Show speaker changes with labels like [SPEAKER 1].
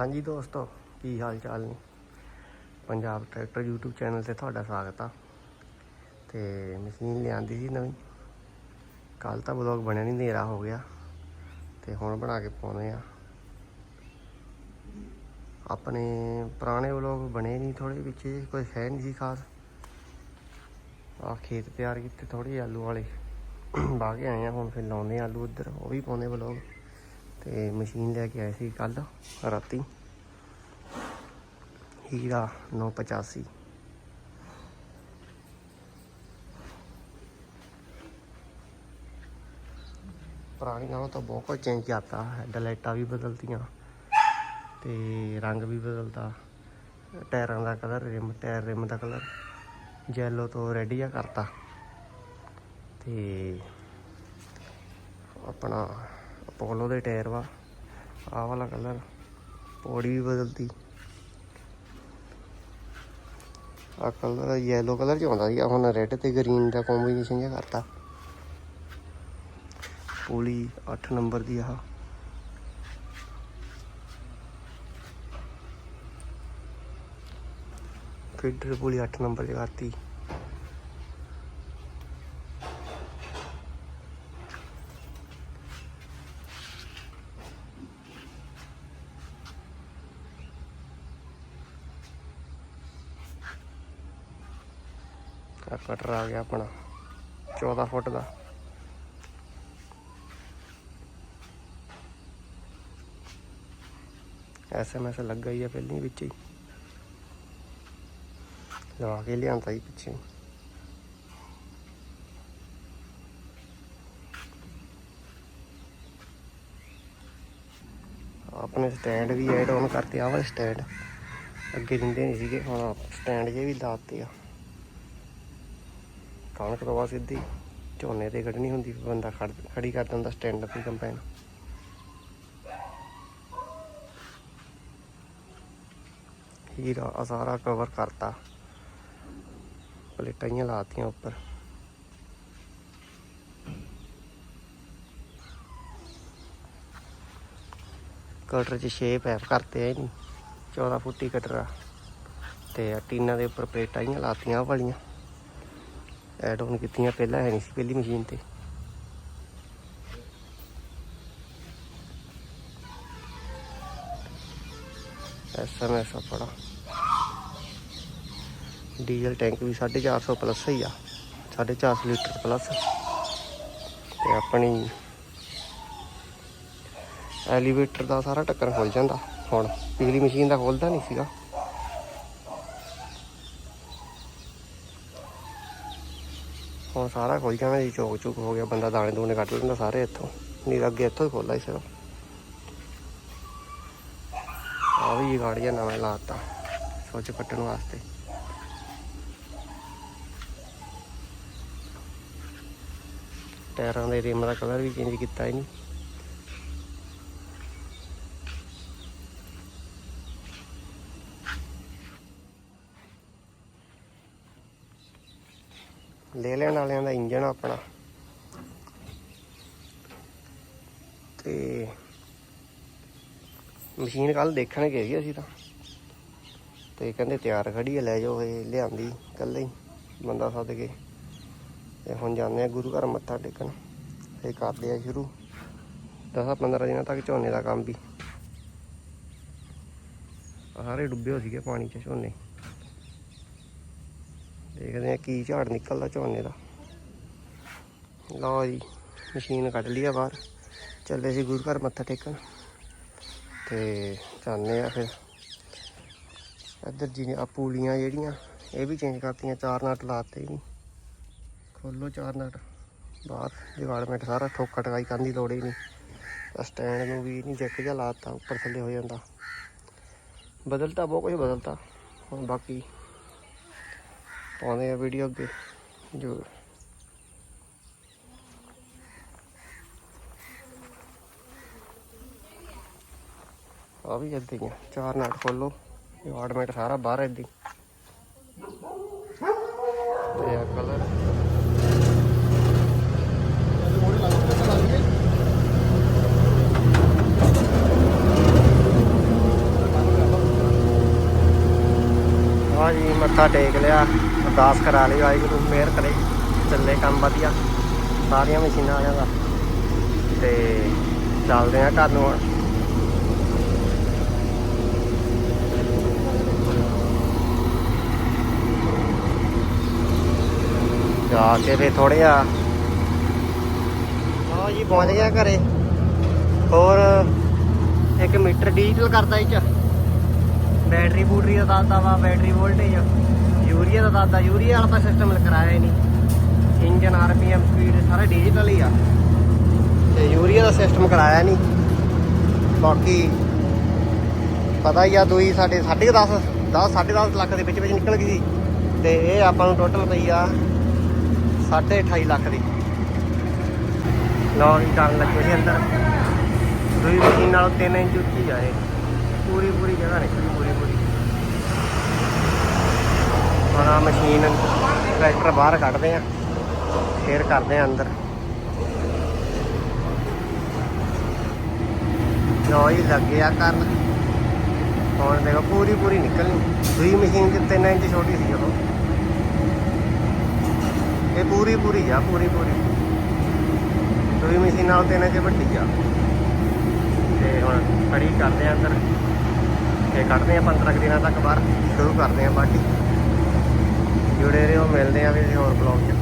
[SPEAKER 1] ਹਾਂਜੀ ਦੋਸਤੋ, ਕੀ ਹਾਲ ਚਾਲ ਨੇ? ਪੰਜਾਬ ਟਰੈਕਟਰ YouTube ਚੈਨਲ ਤੇ ਤੁਹਾਡਾ ਸਵਾਗਤ ਆ। ਤੇ ਮਸ਼ੀਨ ਲਿਆਂਦੀ ਸੀ ਨਵੀਂ। ਕੱਲ ਤਾਂ ਵਲੌਗ ਬਣਿਆ ਨਹੀਂ ਹਨੇਰਾ ਹੋ ਗਿਆ। ਤੇ ਹੁਣ ਬਣਾ ਕੇ ਪਾਉਣੇ ਆ। ਆਪਣੇ ਪੁਰਾਣੇ ਵਲੌਗ ਬਣੇ ਨਹੀਂ ਥੋੜੇ ਵਿੱਚ, ਕੋਈ ਹੈ ਨਹੀਂ ਸੀ ਖਾਸ। ਆ ਖੇਤ ਤਿਆਰ ਕੀਤੇ ਥੋੜੇ ਆਲੂ ਵਾਲੇ। ਬਾਹ ਕੇ ਆਏ ਆ ਹੁਣ ਫਿਰ ਲਾਉਂਦੇ ਆ ਆਲੂ ਉੱਧਰ, ਉਹ ਵੀ ਪਾਉਂਦੇ ਵਲੌਗ। ਤੇ ਮਸ਼ੀਨ ਲੈ ਕੇ ਆਏ ਸੀ ਕੱਲ ਰਾਤੀ। ਹੀਰਾ 985 ਪੁਰਾਣੀ ਨਾਲੋਂ ਤਾਂ ਬਹੁਤ ਕੁਝ ਚੇਂਜ ਕਰਤਾ ਹੈਡਲਾਈਟਾਂ ਵੀ ਬਦਲਤੀਆਂ ਤੇ ਰੰਗ ਵੀ ਬਦਲਤਾ। ਟਾਇਰਾਂ ਦਾ ਕਲਰ ਰਿਮ, ਟਾਇਰ ਰਿਮ ਦਾ ਕਲਰ ਜੈਲੋ ਤੋਂ ਰੈੱਡ ਜਿਹਾ ਕਰਤਾ। ਤੇ ਆਪਣਾ ਅਪੋਲੋ ਦੇ ਟਾਇਰ ਵਾ। ਆਹ ਵਾਲਾ ਕਲਰ ਪੌੜੀ ਵੀ ਬਦਲਦੀ ਆ ਕਲਰ ਯੈਲੋ ਕਲਰ ਚ ਆਉਂਦਾ ਸੀ ਹੁਣ ਰੈੱਡ ਤੇ ਗ੍ਰੀਨ ਦਾ ਕੰਬੀਨੇਸ਼ਨ ਜਿਹਾ ਕਰਤਾ। ਪੂਲੀ 8 ਨੰਬਰ ਦੀ ਆਹ ਫੀਡਰ ਪੂਲੀ 8 ਨੰਬਰ ਦੀ ਕਰਤੀ। ਆ ਕਟਰ ਆ ਗਿਆ ਆਪਣਾ 14 ਫੁੱਟ ਦਾ। ਐਸਐਮਐਸ ਲੱਗਾ ਹੀ ਆ ਪਹਿਲਾਂ ਵਿੱਚ ਹੀ। ਲਵਾ ਕੇ ਲਿਆਂਦਾ ਹੀ ਪਿੱਛੇ। ਆਪਣੇ ਸਟੈਂਡ ਵੀ ਐਡ ਆਨ ਕਰਤੇ ਆ ਵਾਲੇ ਸਟੈਂਡ ਅੱਗੇ ਦਿੰਦੇ ਨਹੀਂ ਸੀਗੇ, ਹੁਣ ਸਟੈਂਡ ਜੇ ਵੀ ਲਾਤੇ ਆ। ਕਣਕ ਤੋਂ ਬਾਅਦ ਸਿੱਧੀ ਝੋਨੇ ਤੇ ਕੱਢਣੀ ਹੁੰਦੀ ਬੰਦਾ ਖੜ ਖੜੀ ਕਰ ਦਿੰਦਾ ਸਟੈਂਡ ਤੇ ਕੰਪੈਨ ਹੀਰਾ ਆ ਸਾਰਾ ਕਵਰ ਕਰਤਾ। ਪਲੇਟਾਂ ਲਾਤੀਆਂ ਉੱਪਰ। ਕਟਰ 'ਚ 6 ਪੈਪ ਕਰਤੇ ਆ ਨਹੀਂ 14 ਫੁੱਟੀ ਕਟਰ ਆ। ਤੇ ਆ ਦੇ ਉੱਪਰ ਪਲੇਟਾਂ ਲਾਤੀਆਂ ਵਾਲੀਆਂ। ਐਡ ਆਨ ਕੀਤੀਆਂ ਪਹਿਲਾਂ ਹੈ ਨਹੀਂ ਸੀ ਪਹਿਲੀ ਮਸ਼ੀਨ ਤੇ। ਐਸਐਮਐਸ ਆਪਣਾ। ਡੀਜ਼ਲ ਟੈਂਕ ਵੀ 450 ਪਲੱਸ ਹੀ ਆ। 450 ਲੀਟਰ ਪਲੱਸ ਤੇ ਆਪਣੀ ਐਲੀਵੇਟਰ ਦਾ ਸਾਰਾ ਟੱਕਰ ਖੁੱਲ ਜਾਂਦਾ। ਹੁਣ ਪਿਛਲੀ ਮਸ਼ੀਨ ਦਾ ਖੁੱਲਦਾ ਨਹੀਂ ਸੀਗਾ। ਹੁਣ ਸਾਰਾ ਖੁੱਲ ਜਾਣਾ ਜੀ, ਚੋਕ ਚੁੱਕ ਹੋ ਗਿਆ, ਬੰਦਾ ਦਾਣੇ ਦੂਣੇ ਕੱਢ ਲੈਂਦਾ ਸਾਰੇ ਇੱਥੋਂ। ਨਹੀਂ ਤਾਂ ਅੱਗੇ ਇੱਥੋਂ ਹੀ ਖੋਲਦਾ ਸੀ ਸਿਰਫ। ਆ ਵੀ ਗਾੜੀਆਂ ਨਵਾਂ ਲਾਤਾ ਸੋਚ ਕੱਟਣ ਵਾਸਤੇ। ਟਾਇਰਾਂ ਦੇ ਰਿਮ ਦਾ ਕਲਰ ਵੀ ਚੇਂਜ ਕੀਤਾ ਹੀ ਨਹੀਂ। ਲੈ ਲੈਣ ਵਾਲਿਆਂ ਦਾ ਇੰਜਨ ਆਪਣਾ। ਤੇ ਮਸ਼ੀਨ ਕੱਲ ਦੇਖਣ ਗਏ ਸੀ ਅਸੀਂ ਤਾਂ। ਤੇ ਕਹਿੰਦੇ ਤਿਆਰ ਖੜੀ ਹੈ ਲੈ ਜਾਓ ਇਹ ਲਿਆਂਦੀ ਕੱਲੇ ਹੀ, ਬੰਦਾ ਸੱਦ ਕੇ। ਤੇ ਹੁਣ ਜਾਂਦੇ ਆ ਗੁਰੂ ਘਰ ਮੱਥਾ ਟੇਕਣ। ਇਹ ਕਰਦੇ ਆ ਸ਼ੁਰੂ। 10-15 ਦਿਨਾਂ ਤੱਕ ਝੋਨੇ ਦਾ ਕੰਮ ਵੀ। ਸਾਰੇ ਡੁੱਬੇ ਹੋ ਸੀਗੇ ਪਾਣੀ 'ਚ ਝੋਨੇ। ਦੇਖਦੇ ਆ ਕੀ ਝਾੜ ਨਿਕਲਦਾ ਝੋਨੇ ਦਾ। ਲਓ ਜੀ, ਮਸ਼ੀਨ ਕੱਢ ਲਈ ਆ ਬਾਹਰ। ਚੱਲੇ ਸੀ ਗੁਰੂ ਘਰ ਮੱਥਾ ਟੇਕਣ। ਤੇ ਜਾਂਦੇ ਆ ਫਿਰ। ਇੱਧਰ ਜੀ ਆ ਪੂਲੀਆਂ ਜਿਹੜੀਆਂ, ਇਹ ਵੀ ਚੇਂਜ ਕਰਤੀਆਂ, ਚਾਰ ਨਟ ਲਾਤੇ ਜੀ। ਖੋਲੋ ਚਾਰ ਨਟ। ਬਾਹਰ ਡਿਪਾਰਟਮੈਂਟ ਸਾਰਾ ਠੋਕਾ ਟਕਾਈ ਕਰਨ ਦੀ ਲੋੜ ਹੀ ਨਹੀਂ। ਸਟੈਂਡ ਨੂੰ ਵੀ ਨਹੀਂ, ਜੈਕ ਜਿਹਾ ਲਾਤਾ, ਉੱਪਰ ਥੱਲੇ ਹੋ ਜਾਂਦਾ। ਬਦਲਤਾ, ਬਹੁਤ ਕੁਝ ਬਦਲਤਾ। ਹੁਣ ਬਾਕੀ ਪਾਉਂਦੇ ਆ ਵੀਡੀਓ ਅੱਗੇ ਜੋ ਆ ਵੀ ਇੱਦਾਂ ਆ, ਚਾਰ ਨਾਟ ਖੋਲੋ ਇਹ ਆਟੋਮੈਟ ਸਾਰਾ ਬਾਹਰ ਇੱਦਾਂ ਇਹ ਕਲਰ ਆ ਜੀ ਮੱਥਾ ਟੇਕ ਲਿਆ। ਅਰਦਾਸ ਕਰਾ ਲਈ ਵਾਹਿਗੁਰੂ ਮਿਹਰ ਕਰੇ ਚੱਲੇ ਕੰਮ ਵਧੀਆ। ਸਾਰੀਆਂ ਮਸ਼ੀਨਾਂ ਆ ਜਾਂਦਾ। ਤੇ ਚੱਲਦੇ ਆ ਘਰ ਨੂੰ ਹੁਣ। ਜਾ ਕੇ ਫੇ ਥੋੜੇ ਆ ਲਓ ਜੀ ਪਹੁੰਚ ਗਿਆ ਘਰੇ। ਹੋਰ ਇੱਕ ਮੀਟਰ ਡਿਜੀਟਲ ਕਰਦਾ ਇਹ ਚ। ਬੈਟਰੀ ਬੂਟਰੀ ਦਾ ਦੱਸਦਾ ਵਾ ਬੈਟਰੀ ਵੋਲਟੇਜ। ਯੂਰੀਆ ਦਾ ਦੱਸਦਾ ਯੂਰੀਆ ਵਾਲਾ ਸਿਸਟਮ ਕਰਾਇਆ ਹੀ ਨਹੀਂ। ਇੰਜਨ, ਆਰਪੀਐਮ ਸਪੀਡ ਸਾਰਾ ਡਿਜੀਟਲ ਹੀ ਆ। ਤੇ ਯੂਰੀਆ ਦਾ ਸਿਸਟਮ ਕਰਾਇਆ ਨਹੀਂ। ਬਾਕੀ ਪਤਾ ਹੀ ਆ, ਦੂਈ ਸਾਡੇ 10.5 10 10.5 ਲੱਖ ਦੇ ਵਿੱਚ ਵਿੱਚ ਨਿਕਲ ਗਈ ਸੀ। ਤੇ ਇਹ ਆਪਾਂ ਨੂੰ ਟੋਟਲ ਪਈ ਆ 28 ਲੱਖ ਦੀ। ਲਓ ਜੀ ਲੱਗੇ ਸੀ ਅੰਦਰ। ਦੂਈ ਮਸ਼ੀਨ ਨਾਲੋਂ 3 ਇੰਚ ਉੱਚੀ ਆ ਇਹ। ਪੂਰੀ ਪੂਰੀ ਜਗ੍ਹਾ ਨਿਕਲੀ, ਪੂਰੀ ਪੂਰੀ ਮਸ਼ੀਨ ਟਰੈਕਟਰ ਬਾਹਰ ਕੱਢਦੇ ਆ, ਫੇਰ ਕਰਦੇ ਆ ਅੰਦਰ। ਨੋਈ ਜੀ ਲੱਗੇ ਆ ਕਰਨ। ਹੁਣ ਦੇਖੋ, ਪੂਰੀ ਪੂਰੀ ਨਿਕਲਣੀ। ਦੂਈ ਮਸ਼ੀਨ ਤੇ 3 ਇੰਚ ਛੋਟੀ ਸੀ ਉਹ। ਇਹ ਪੂਰੀ ਪੂਰੀ ਆ, ਪੂਰੀ ਪੂਰੀ। ਦੂਈ ਮਸ਼ੀਨ ਨਾਲ 3 ਇੰਚ ਵੱਡੀ ਆ। ਤੇ ਹੁਣ ਖੜੀ ਕਰਦੇ ਆ ਅੰਦਰ। ਤੇ ਕੱਢਦੇ ਆ 15 ਕੁ ਦਿਨਾਂ ਤੱਕ ਬਾਹਰ, ਸ਼ੁਰੂ ਕਰਦੇ ਆ ਬਾਟੀ ਜੁੜੇ ਰਹੋ ਮਿਲਦੇ ਆ ਵੀ ਹੋਰ ਬਲੌਗ 'ਚ।